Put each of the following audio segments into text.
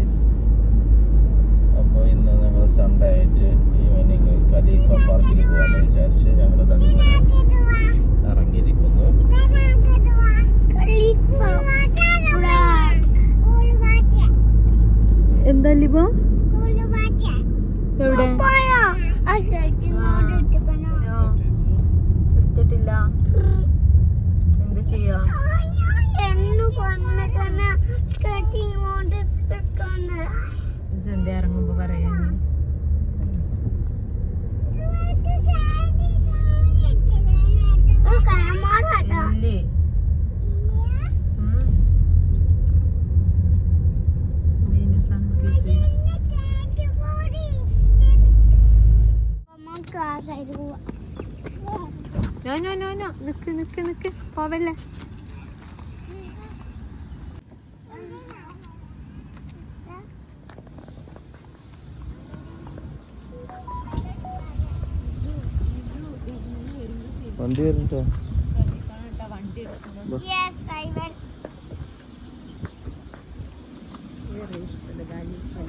Guys അപ്പോൾ ഇന്ന് ഞങ്ങൾ സൺഡേ ആയിട്ട് ഈവനിങ് ഖലീഫ പാർക്കിൽ പോകാമെന്ന് വിചാരിച്ച് ഞങ്ങൾ തന്നെ ഇറങ്ങിയിരിക്കുന്നു എന്താ ലിബോ എവിടെ എടുത്തിട്ടില്ല എന്ത് ചെയ്യാ എന്താ ഇറങ്ങുമ്പോ പറയാ ഇല്ലേ? No no no no. നിക്ക് നിക്ക് നിക്ക്. പോവല്ലേ? വണ്ടി വരുന്നുണ്ടോ.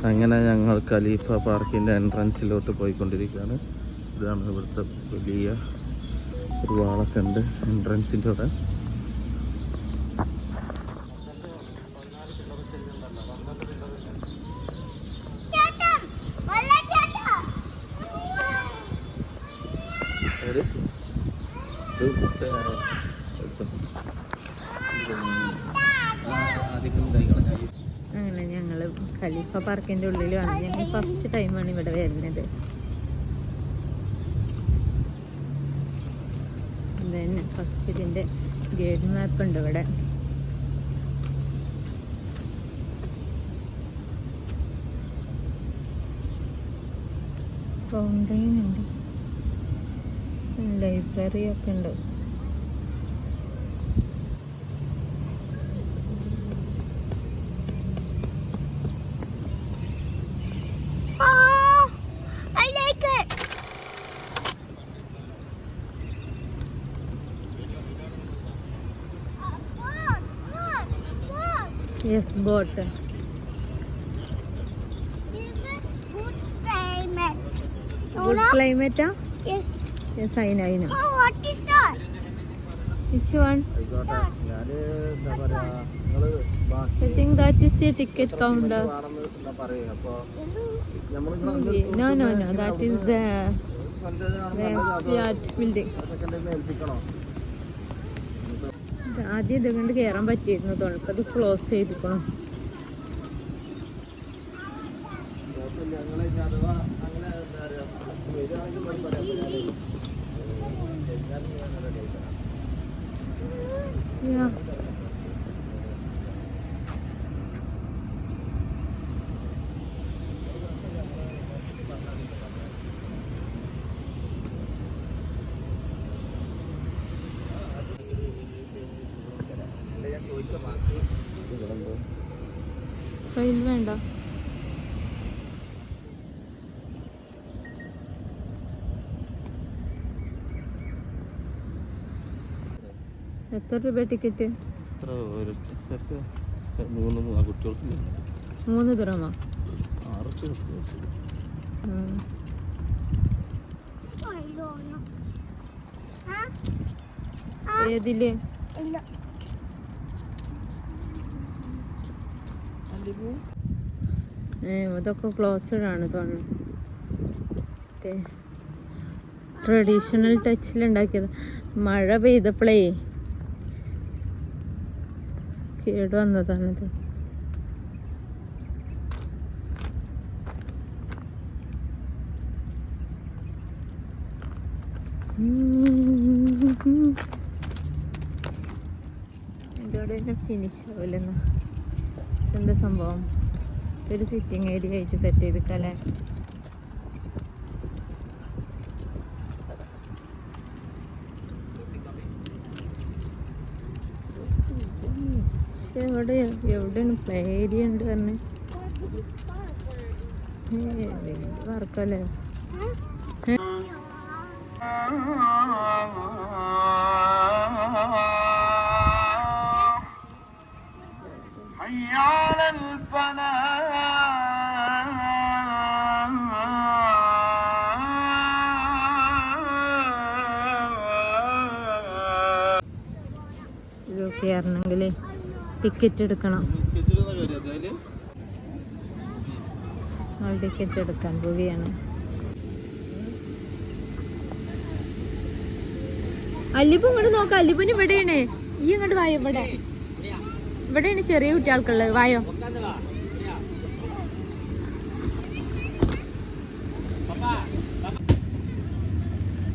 അങ്ങനെ ഞങ്ങൾ ഖലീഫ പാർക്കിന്റെ എൻട്രൻസിലോട്ട് പോയിക്കൊണ്ടിരിക്കുകയാണ്. ഇതാണ് ഇവിടുത്തെ വലിയ ഒരു വാളൊക്കെ ഉണ്ട് എൻട്രൻസിന്റെ അവിടെ Chatham! അങ്ങനെ ഞങ്ങൾ ഖലീഫ പാർക്കിന്റെ ഉള്ളിൽ വന്ന് ഞങ്ങൾ ഫസ്റ്റ് ടൈമാണ് ഇവിടെ വരുന്നത്. തന്നെ ഫസ്റ്റ് ഇതിന്റെ ഗൈഡ് മാപ്പ് ഉണ്ട് ഇവിടെ. ഫൗണ്ടൈൻ ഉണ്ട്. ലൈബ്രറി ഒക്കെ ഉണ്ട് Oh. Uh, boat, This is good climate. Good climate, huh? Yes. Yes I know I know Oh, what is that? That is a ticket counter വേണമെന്ന് എന്താ പറയാ? അപ്പൊ നമ്മൾ no no no that is the building ഏൽപ്പിക്കണോ? ആദ്യം ഇതുകൊണ്ട് കയറാൻ പറ്റിയിരുന്നു. തോന്നുന്നു. ക്ലോസ് ചെയ്തിക്കണം ട്രെയിൽ വേണ്ട എത്ര രൂപ ടിക്കറ്റ് മൂന്ന് ആ കുട്ടികൾക്ക് മൂന്ന് ദിറമോ ആറ് കുട്ടികൾക്ക് I don't know. Huh? ഏതിൽ ഇല്ല. ഏ, ഇതൊക്കെ ക്ലോസ്ഡ് ആണ് തോന്നുന്നു. ട്രഡീഷണൽ ടച്ചിൽ ഉണ്ടാക്കിയത്. മഴ പെയ്തപ്പോഴേ കേട് വന്നതാണിത് ഇതോടെ ഫിനിഷ് ആവില്ലെന്നാ. എന്താ സംഭവം? ഒരു സിറ്റിംഗ് ഏരിയ ആയിട്ട് സെറ്റ് ചെയ്തിക്കല്ലേ പക്ഷെ എവിടെ? എവിടെയാണ്? പ്ലേ ഏരിയ ഉണ്ട് പറഞ്ഞ്. വർക്കല്ലേ കയറണമെങ്കിൽ ടിക്കറ്റ് എടുക്കണം. ടിക്കറ്റ് എടുക്കാൻ പോവുകയാണ്. അല്ലിപ്പു ഇങ്ങോട്ട് നോക്കാം. അല്ലിപ്പുന് ഇവിടെയാണ്. ഈ ഇങ്ങോട്ട് വായോ ഇവിടെ? ഇവിടെയാണ് ചെറിയ കുട്ടികൾക്കുള്ളത്. വായോ?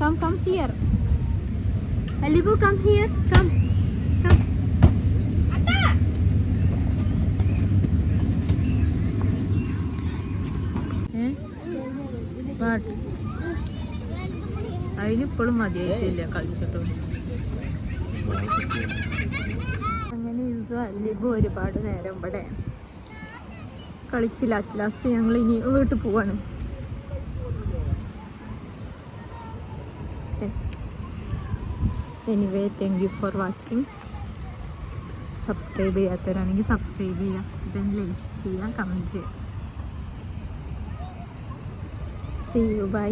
കം കം ഹിയർ അല്ലിപ്പു കം ഹിയർ കം അതിനിപ്പോഴും മതിയായിട്ടില്ല കളിച്ചിട്ടും. അങ്ങനെ യൂസു അല്ലിബു ഒരുപാട് നേരം ഇവിടെ കളിച്ചില്ല. ലാസ്റ്റ് ഞങ്ങൾ ഇനി വീട്ടിൽ പോവാണ്. Anyway thank you for watching subscribe ചെയ്യാത്തവരാണെങ്കിൽ സബ്സ്ക്രൈബ് ചെയ്യുക. ദെൻ ലൈക്ക് ചെയ്യുക കമന്റ് ചെയ്യുക. See you bye